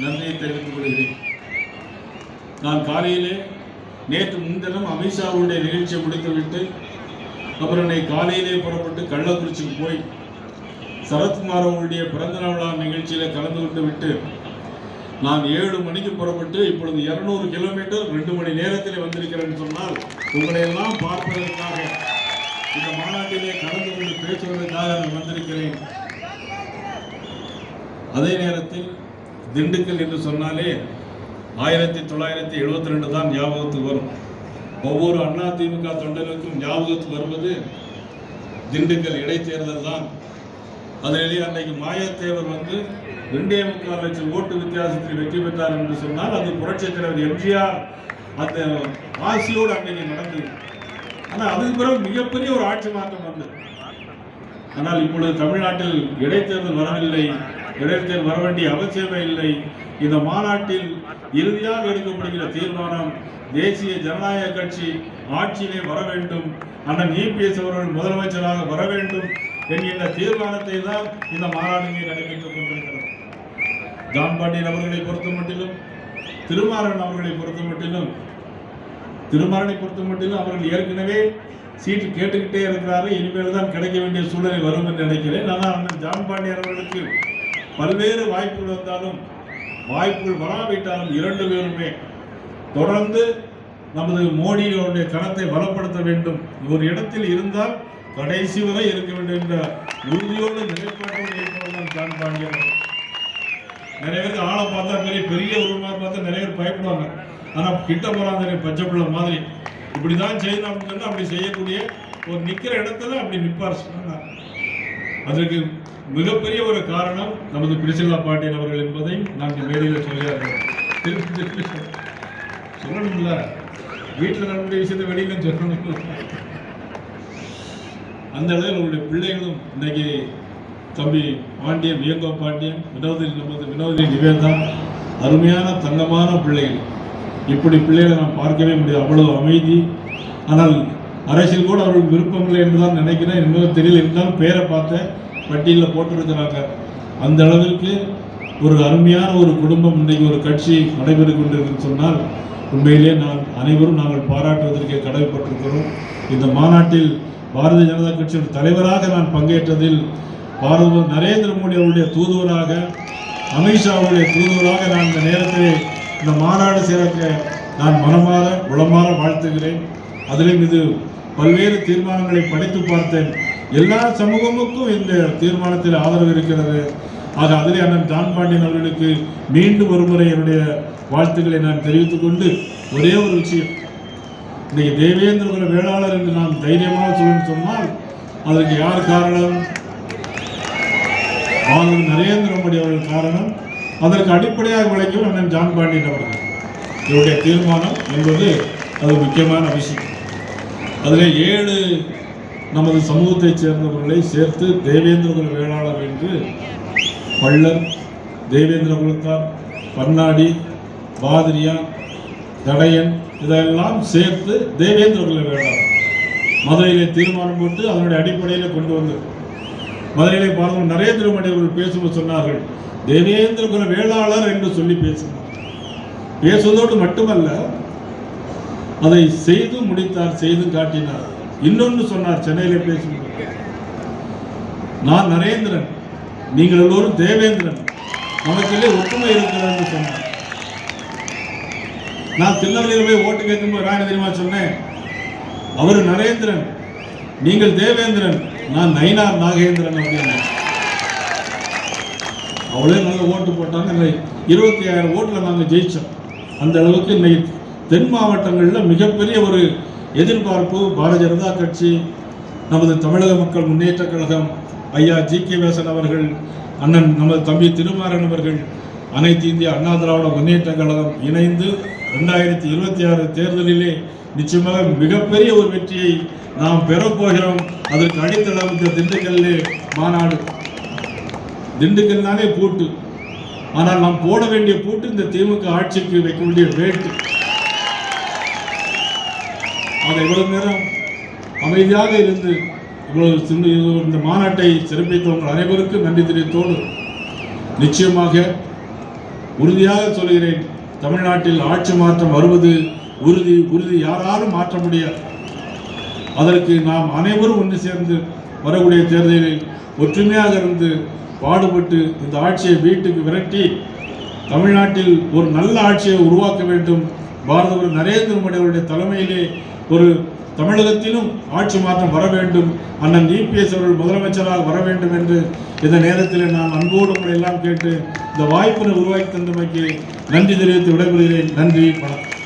நன்றியை தெரிவித்துக் கொள்கிறேன். நான் காலையிலே நேற்று முன்தினம் அமித்ஷாவுடைய நிகழ்ச்சியை முடித்துவிட்டு அப்புறம் என்னை காலையிலே புறப்பட்டு கள்ளக்குறிச்சிக்கு போய் சரத்குமார் அவருடைய பிறந்தநாள் விழா நிகழ்ச்சியில கலந்து கொண்டு விட்டு நான் ஏழு மணிக்கு புறப்பட்டு இப்பொழுது இருநூறு கிலோமீட்டர் ரெண்டு மணி நேரத்தில் வந்திருக்கிறேன் சொன்னால் உங்களை எல்லாம் பார்ப்பதற்காக இந்த மாநாட்டிலே கலந்து கொண்டு பேசுவதற்காக நான் வந்திருக்கிறேன். அதே நேரத்தில் திண்டுக்கல் என்று சொன்னாலே ஆயிரத்தி தொள்ளாயிரத்தி எழுபத்தி ரெண்டு தான் ஞாபகத்துக்கு வரும். ஒவ்வொரு அண்ணா திமுக தொண்டனுக்கும் ஞாபகத்துக்கு வருவது திண்டுக்கல் இடைத்தேர்தல் தான். அதிலே அன்னைக்கு மாயத்தேவர் வந்து ரெண்டே முக்கால் லட்சம் ஓட்டு வித்தியாசத்தில் வெற்றி பெற்றார் என்று சொன்னால் அது புரட்சித் தலைவர் எம்ஜிஆர் அந்த ஆசியோடு அன்னைக்கு நடந்தது. ஆனால் அதுக்கு பிறகு மிகப்பெரிய ஒரு ஆட்சி மாற்றம் வந்தது. ஆனால் இப்பொழுது தமிழ்நாட்டில் இடைத்தேர்தல் வரவில்லை. இடைத்தேர்தல் வர வேண்டிய அவசியமே இல்லை. இந்த மாநாட்டில் இறுதியாக எடுக்கப்படுகிற தீர்மானம் தேசிய ஜனநாயக கட்சி ஆட்சியிலே வர வேண்டும். அண்ணன் இபிஎஸ் அவர்கள் முதலமைச்சராக வர வேண்டும் என்கின்ற தீர்மானத்தை தான் இந்த மாநாடு நடைபெற்றுக் கொண்டிருக்கிறது. ஜான் பாண்டியன் அவர்களை பொறுத்த மட்டிலும் திருமாறன் அவர்களை பொறுத்த மட்டிலும் திருமாறனை பொறுத்த மட்டிலும் அவர்கள் ஏற்கனவே சீட்டு கேட்டுக்கிட்டே இருக்கிறாரு இனிமேல் தான் கிடைக்க வேண்டிய சூழ்நிலை வரும் என்று நினைக்கிறேன். ஆனால் அண்ணன் ஜான் பாண்டியன் அவர்களுக்கு பல்வேறு வாய்ப்புகள் வந்தாலும் வாய்ப்புகள் வராவிட்டாலும் இரண்டு பேருமே தொடர்ந்து நமது மோடியோடைய கணத்தை பலப்படுத்த வேண்டும். ஒரு இடத்தில் இருந்தால் கடைசி வரை இருக்க வேண்டும் என்ற உறுதியோடு நிலைப்பாட்டோடு இருப்பவர்தான் ஜான் பாண்டியன் நிறைய பேருக்கு ஆளை பார்த்தா பெரிய பெரிய உருவமாக பார்த்தா நிறைய பேர் பயப்படுவாங்க. ஆனால் கிட்ட போறாங்க பச்சை பிள்ளை மாதிரி. இப்படிதான் செய்யணும் அப்படின்னு சொன்னா அப்படி செய்யக்கூடிய ஒரு நிற்கிற இடத்துல அப்படி நிற்பார் சொன்னா அதற்கு மிகப்பெரிய ஒரு காரணம் நமது பிரிசில்லா பாண்டியன் அவர்கள் என்பதை நான் இந்த மேடையில் சொல்கிறார்கள் திருப்பி திருப்பி சொல்லணும்ல? வீட்டில் நடந்த விஷயத்தை வெளியில சொல்லணும். அந்த அளவில் உங்களுடைய பிள்ளைகளும் இன்னைக்கு தம்பி பாண்டியன் வியங்கோ பாண்டியன் வினோதி நமது வினோதி நிவேதா அருமையான தங்கமான பிள்ளைகள். இப்படி பிள்ளைகளை நான் பார்க்கவே முடியாது. அவ்வளவு அமைதி. ஆனால் அரசியல் கூட அவர்களுக்கு விருப்பம் இல்லை என்று தான் நினைக்கிறேன். இன்னும் தெரியல. இருந்தாலும் பேரை பார்த்தேன் பட்டியலில் போட்டிருக்கிறாங்க. அந்த அளவிற்கு ஒரு அருமையான ஒரு குடும்பம் இன்றைக்கு ஒரு கட்சி நடைபெற்றுக் கொண்டிருக்குன்னு சொன்னால் உண்மையிலே நான் அனைவரும் நாங்கள் பாராட்டுவதற்கே கடமைப்பட்டிருக்கிறோம். இந்த மாநாட்டில் பாரதிய ஜனதா கட்சியின் தலைவராக நான் பங்கேற்றதில் பாரத நரேந்திர மோடி அவருடைய தூதுவராக அமித்ஷாவுடைய தூதுவராக நான் இந்த நேரத்தில் இந்த மாநாடு சிறக்க நான் மனமாற உளமாற வாழ்த்துகிறேன். அதிலும் இது பல்வேறு தீர்மானங்களை படித்து பார்த்தேன். எல்லா சமூகமுக்கும் இந்த தீர்மானத்தில் ஆதரவு இருக்கிறது. ஆக அதிலே அண்ணன் ஜான் பாண்டியன் அவர்களுக்கு மீண்டும் ஒருமுறை என்னுடைய வாழ்த்துக்களை நான் தெரிவித்துக் கொண்டு ஒரே ஒரு விஷயம். இன்றைக்கு தேவேந்திர குல வேளாளர் என்று நாம் தைரியமாக சொல்லணும்னு சொன்னால் அதற்கு யார் காரணம்? ஆளுநர் நரேந்திர மோடி அவர்கள் காரணம். அதற்கு அடிப்படையாக விளைக்கும் அண்ணன் ஜான் பாண்டியன் அவர்கள். இவருடைய தீர்மானம் என்பது அது முக்கியமான விஷயம். அதில் ஏழு நமது சமூகத்தைச் சேர்ந்தவர்களை சேர்த்து தேவேந்திரகுல வேளாளர் என்று பள்ளர் தேவேந்திரகுலத்தார் பன்னாடி பாதிரியார் தடையன் இதெல்லாம் சேர்த்து தேவேந்திரகுல வேளாளர். மதுரையிலே தீர்மானம் போட்டு அதனுடைய அடிப்படையில் கொண்டு வந்தது மதுரையிலே பார்க்கும் நரேந்திர மோடி அவர்கள் பேசும்போது சொன்னார்கள் தேவேந்திரகுல வேளாளர் என்று சொல்லி பேசினார் பேசுவதோடு மட்டுமல்ல அதை செய்து முடித்தார் செய்து காட்டினார். இன்னொன்று சொன்னார் சென்னையில் பேசும்போது. நான் நரேந்திரன். நீங்கள் எல்லோரும் தேவேந்திரன். நமக்கிலே ஒற்றுமை இருக்கிறது சொன்னார். நான் திருநெல்வேலியில் போய் ஓட்டு கேட்கும்போது நான் தெரியுமா சொன்னேன்? அவர் நரேந்திரன். நீங்கள் தேவேந்திரன். நான் நயினார் நாகேந்திரன் அப்படின்னு. அவளே நல்ல ஓட்டு போட்டாங்க. இருபத்தி ஆயிரம் ஓட்டில் நாங்கள் ஜெயித்தோம் அந்த அளவுக்கு இன்னைக்கு தென் மாவட்டங்களில் மிகப்பெரிய ஒரு எதிர்பார்ப்பு பாரதிய ஜனதா கட்சி நமது தமிழக மக்கள் முன்னேற்ற கழகம் ஐயா ஜி கே வேசன் அவர்கள் அண்ணன் நமது தம்பி திருமாறன் அவர்கள் அனைத்து இந்திய அண்ணா திராவிட முன்னேற்ற கழகம் இணைந்து ரெண்டாயிரத்தி இருபத்தி ஆறு தேர்தலிலே நிச்சயமாக மிகப்பெரிய ஒரு வெற்றியை நாம் பெறப்போகிறோம் அதற்கு அடித்தளம் இந்த திண்டுக்கல்லே மாநாடு. திண்டுக்கல்னாலே பூட்டு. ஆனால் நாம் போட வேண்டிய பூட்டு இந்த திமுக ஆட்சிக்கு வைக்க வேண்டிய வேட்டு. அதை இவ்வளவு நேரம் அமைதியாக இருந்து இவ்வளவு இந்த மாநாட்டை சிறப்பித்தவங்கள் அனைவருக்கும் நன்றி தெரிவித்தோடு நிச்சயமாக உறுதியாக சொல்கிறேன் தமிழ்நாட்டில் ஆட்சி மாற்றம் வருவது உறுதி உறுதி யாராலும் மாற்ற முடியாது. அதற்கு நாம் அனைவரும் ஒன்று சேர்ந்து வரக்கூடிய தேர்தலில் ஒற்றுமையாக இருந்து பாடுபட்டு இந்த ஆட்சியை வீட்டுக்கு விரட்டி தமிழ்நாட்டில் ஒரு நல்ல ஆட்சியை உருவாக்க வேண்டும். பாரதவர் நரேந்திர மோடி அவருடைய தலைமையிலே ஒரு தமிழகத்திலும் ஆட்சி மாற்றம் வர வேண்டும். அண்ணன் இபிஎஸ் அவர்கள் முதலமைச்சராக வர வேண்டும் என்று இந்த நேரத்தில் நான் அன்போடு உங்களை எல்லாம் கேட்டு இந்த வாய்ப்பினை உருவாக்கி தந்தமைக்கு நன்றி தெரிவித்து விடைபெறுகிறேன். நன்றி வணக்கம்.